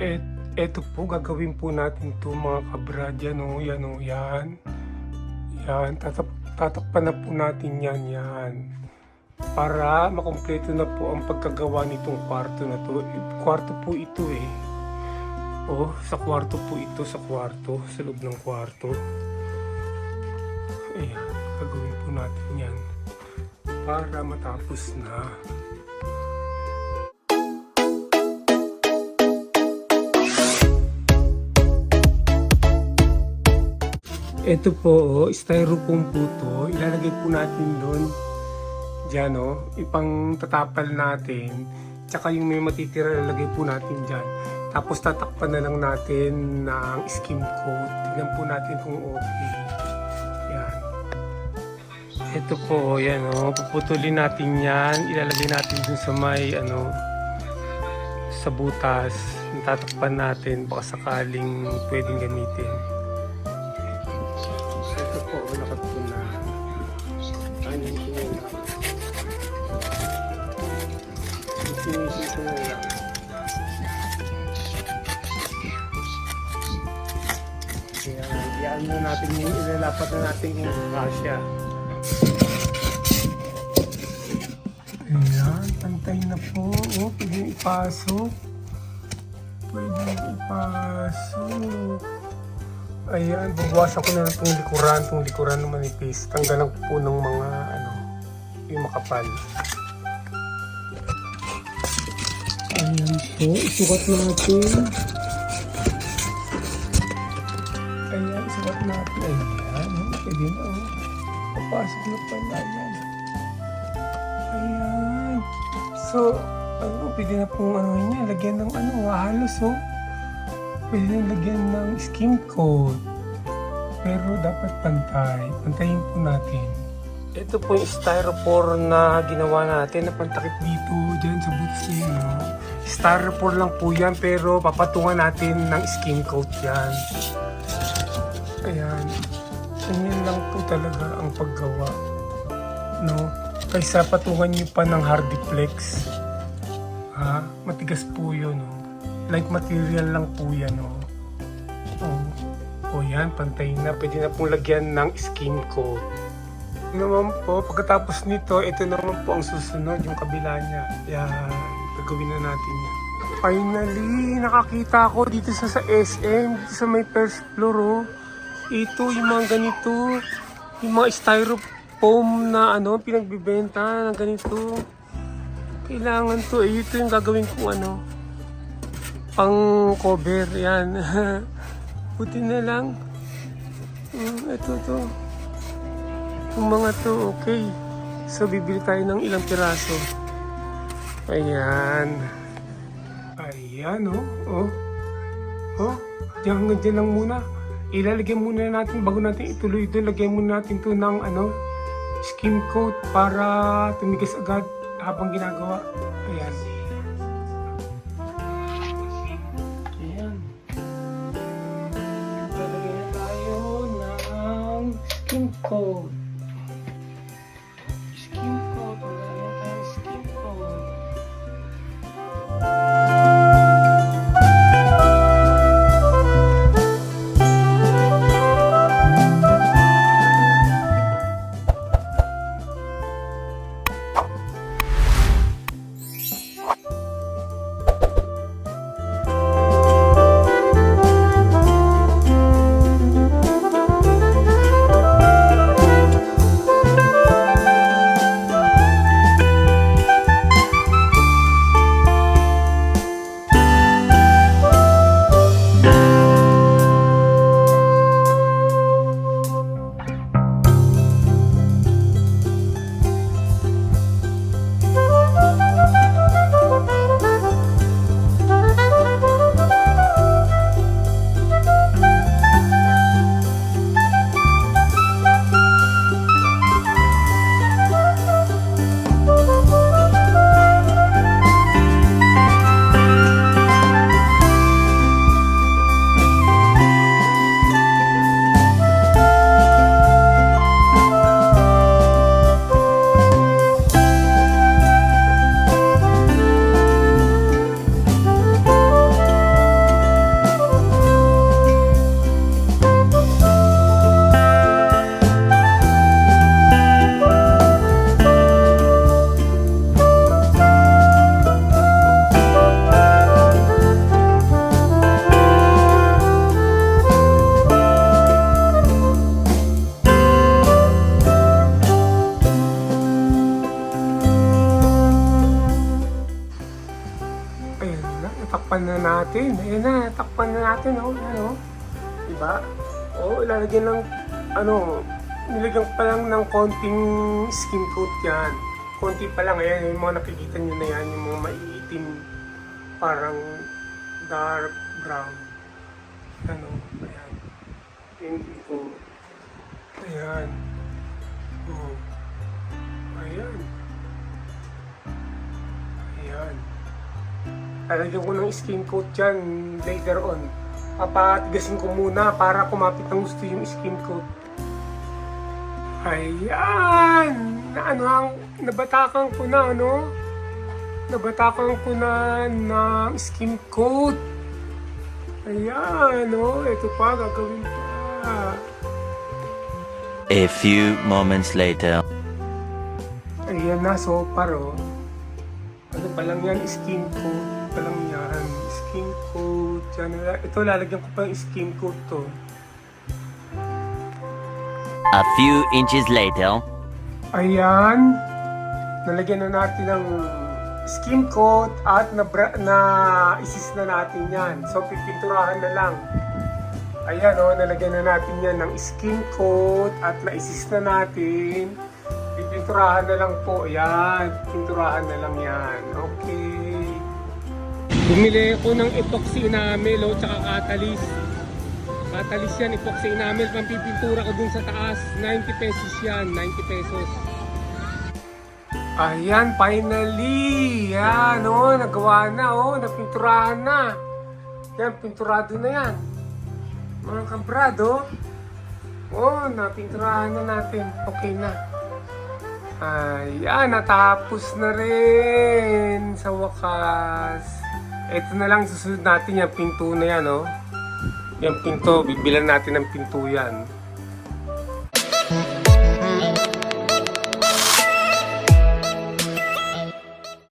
Et, eto po, gagawin po natin to mga kabrad. Yan o, yan o, yan. Yan, tatap, tatakpan na po natin yan, yan. Para makumpleto na po ang pagkagawa nitong kwarto na to. Kwarto po ito eh. Oh, sa kwarto po ito, sa kwarto, sa loob ng kwarto. Ayan, gagawin po natin yan. Para matapos na. Ito po, oh, styrofoam po to. Ilalagay po natin doon. Diyan, oh. Ipang tatapal natin. Tsaka yung may matitira, ilalagay po natin dyan. Tapos tatakpan na lang natin ng skim coat. Tignan po natin kung okay. Yan. Ito po, oh, yan, oh. Puputulin natin yan. Ilalagay natin dun sa may, ano, sa butas. Tatakpan natin. Baka sakaling pwedeng gamitin. Finish ko na lang. Iyaan na natin yung ilalapat na natin yung kasya. Ayan, pantay na po. Oh, pwede ipasok. Pwede ipasok. Ayan, babawasan ko na lang itong likuran, itong likuran na manipis. Tanggalan ko po ng mga, ano, yung makapal. Ayan po, isukat natin. Ayan, isukat natin. Ayan, oh, pwede na, oh. Papasok na pala yan. Ayan. So, ano, pwede na pong, ano niya, lagyan ng, ano, halos, oh. Pwede na lagyan ng skim coat. Pero dapat pantay. Pantayin po natin. Ito po yung styrofoam na ginawa natin na pantakip dito dyan sa boots niya. No? Styrofoam lang po yan pero papatungan natin ng skin coat yan. Ayan. Ganyan lang po talaga ang paggawa. No? Kaysa patungan niyo pa ng hardiplex. Ha? Matigas po yun. No? Like material lang po yan. No? Oh. O yan, pantay na. Pwede na pong lagyan ng skin coat. Naman po, pagkatapos nito, ito naman po ang susunod, yung kabila niya. Yan, gagawin na natin yan. Finally, nakakita ako dito sa, sa SM, dito sa may first floor, oh. Ito, yung mga ganito, yung mga styrofoam na ano, pinagbibenta ng ganito. Kailangan to, eh, ito yung gagawin kong ano, pang cover, yan. Buti na lang. Mm, ito to. Yung mga to, okay. So, bibili tayo ng ilang piraso. Ayan. Ayan, oh. Oh. Oh. Diyan dyan lang muna. Ilalagay muna natin, bago natin ituloy ito, lagyan muna natin to ng, ano, skim coat para tumigas agad habang ginagawa. Ayan. Ayan. Lalagyan na tayo ng skim coat. Natin. Ayan na, takpan na natin, oh. Ano? Diba? Oo, ilalagyan lang, ano, nilagyan pa lang ng konting skin coat yan. Konti pa lang, ayan, yung mga nakikita nyo na yan, yung mga maiitim, parang dark brown. Ano, ayan. Yung ito. Ayan. Oh. Ayan. Ayan. Lalagyan ko ng skin coat dyan later on. Papatigasin ko muna para kumapit ng gusto yung skin coat. Ayan! Na ano ang nabatakan ko na ano? Nabatakan ko na ng skin coat. Ayan, oh, ito pa, gagawin pa. A few moments later. Ayan na, so paro. Ano pa lang yan, skin coat pa lang yan. Skin coat, yan. Ito, lalagyan ko pa yung skin coat to. A few inches later. Ayan. Nalagyan na natin ng skin coat at na, na isis na natin yan. So, pipinturahan na lang. Ayan o, nalagyan na natin yan ng skin coat at na-isis na natin. Pipinturahan na lang po. Ayan, pinturahan na lang yan. Okay. Bumili ako ng epoxy enamel o tsaka catalyst. Catalyst yan, epoxy enamel. Pampipintura ko dun sa taas. 90 pesos yan, 90 pesos. Ayan, finally! Yan, oh, nagawa na, oh, napinturahan na. Yan, pinturado na yan. Mga kabrado, oh, napinturahan na natin. Okay na. Ayan, natapos na rin sa wakas. Ito na lang susunod natin yung pinto na yan, oh. Yung pinto, bibilan natin ng pinto yan.